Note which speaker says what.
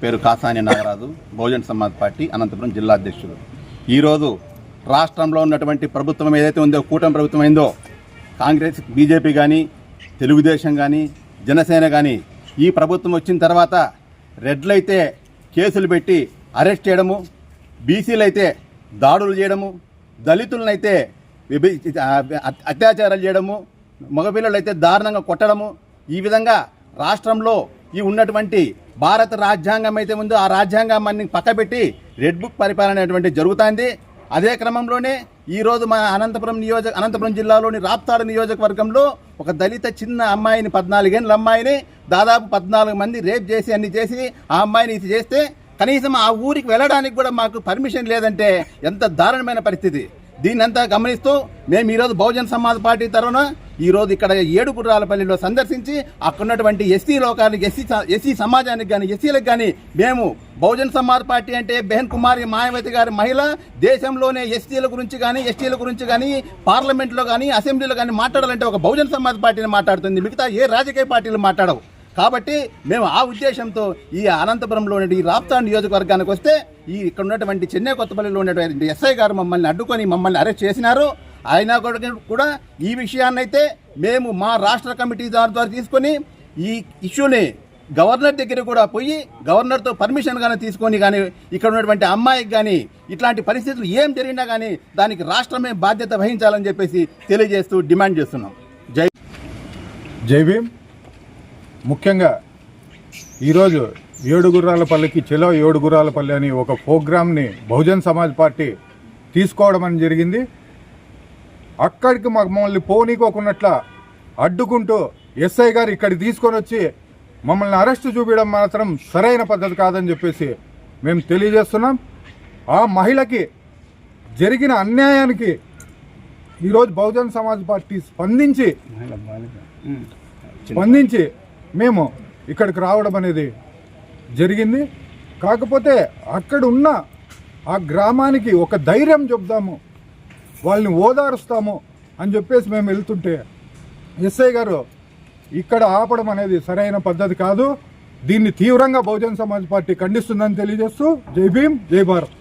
Speaker 1: పేరు కాసాని నాగరాజు బహుజన్ సమాజ్ పార్టీ అనంతపురం జిల్లా అధ్యక్షుడు ఈరోజు రాష్ట్రంలో ఉన్నటువంటి ప్రభుత్వం ఏదైతే ఉందో కూటమి ప్రభుత్వం అయిందో కాంగ్రెస్ బీజేపీ కానీ తెలుగుదేశం కానీ జనసేన కానీ ఈ ప్రభుత్వం వచ్చిన తర్వాత రెడ్లైతే కేసులు పెట్టి అరెస్ట్ చేయడము బీసీలు అయితే దాడులు చేయడము దళితులనైతే విభి అత్యాచారాలు చేయడము మగపిల్లలు అయితే దారుణంగా కొట్టడము ఈ విధంగా రాష్ట్రంలో ఈ ఉన్నటువంటి భారత రాజ్యాంగం అయితే ఉందో ఆ రాజ్యాంగాన్ని పక్కబెట్టి రెడ్ బుక్ పరిపాలన అనేటువంటి జరుగుతుంది. అదే క్రమంలోనే ఈరోజు మన అనంతపురం నియోజక అనంతపురం జిల్లాలోని రాప్తాడు నియోజకవర్గంలో ఒక దళిత చిన్న అమ్మాయిని పద్నాలుగేళ్ళ అమ్మాయిని దాదాపు పద్నాలుగు మంది రేప్ చేసి అన్ని చేసి ఆ అమ్మాయిని ఇది చేస్తే కనీసం ఆ ఊరికి వెళ్ళడానికి కూడా మాకు పర్మిషన్ లేదంటే ఎంత దారుణమైన పరిస్థితి. దీన్నంతా గమనిస్తూ మేము ఈరోజు బహుజన్ సమాజ్ పార్టీ తరఫున ఈరోజు ఇక్కడ ఏడుగురాలపల్లిలో సందర్శించి అక్కడున్నటువంటి ఎస్సీ లోకానికి ఎస్సీ ఎస్సీ సమాజానికి కానీ ఎస్సీలకు కానీ మేము బహుజన్ సమాజ్ పార్టీ అంటే బెహన్ కుమారి మాయావతి గారి మహిళ దేశంలోనే ఎస్టీల గురించి కానీ ఎస్టీల గురించి కానీ పార్లమెంట్లో కానీ అసెంబ్లీలో కానీ మాట్లాడాలంటే ఒక బహుజన్ సమాజ్ పార్టీని మాట్లాడుతుంది. మిగతా ఏ రాజకీయ పార్టీలు మాట్లాడవు. కాబట్టి మేము ఆ ఉద్దేశంతో ఈ అనంతపురంలోని ఈ రాప్తా నియోజకవర్గానికి వస్తే ఈ ఇక్కడ ఉన్నటువంటి చెన్నై కొత్తపల్లిలో ఉన్నటువంటి ఎస్ఐ గారు మమ్మల్ని అడ్డుకొని మమ్మల్ని అరెస్ట్ చేసినారు. అయినా కూడా ఈ విషయాన్నైతే మేము మా రాష్ట్ర కమిటీ ద్వారా తీసుకొని ఈ ఇష్యూని గవర్నర్ దగ్గర కూడా పోయి గవర్నర్తో పర్మిషన్ కానీ తీసుకొని కానీ ఇక్కడ ఉన్నటువంటి అమ్మాయికి కానీ ఇట్లాంటి పరిస్థితులు ఏం జరిగినా కానీ దానికి రాష్ట్రమే బాధ్యత వహించాలని చెప్పేసి తెలియజేస్తూ డిమాండ్ చేస్తున్నాం. జై
Speaker 2: జై భీమ్. ముఖ్యంగా ఈరోజు ఏడు గుర్రాలపల్లికి చెలో ఏడు గుర్రాలపల్లి అని ఒక ప్రోగ్రామ్ని బహుజన్ సమాజ్ పార్టీ తీసుకోవడం అని జరిగింది. అక్కడికి మమ్మల్ని పోనీకోకున్నట్ల అడ్డుకుంటూ ఎస్ఐ గారు ఇక్కడికి తీసుకొని వచ్చి మమ్మల్ని అరెస్ట్ చూపించడం మాత్రం సరైన పద్ధతి కాదని చెప్పేసి మేము తెలియజేస్తున్నాం. ఆ మహిళకి జరిగిన అన్యాయానికి ఈరోజు బహుజన్ సమాజ్ పార్టీ స్పందించి స్పందించి మేము ఇక్కడికి రావడం అనేది జరిగింది. కాకపోతే అక్కడ ఉన్న ఆ గ్రామానికి ఒక ధైర్యం చెప్దాము వాళ్ళని ఓదారుస్తాము అని చెప్పేసి మేము వెళ్తుంటే ఎస్ఐ గారు ఇక్కడ ఆపడం అనేది సరైన పద్ధతి కాదు. దీన్ని తీవ్రంగా బహుజన సమాజ్ పార్టీ ఖండిస్తుందని తెలియజేస్తూ జై భీమ్ జై భారత్.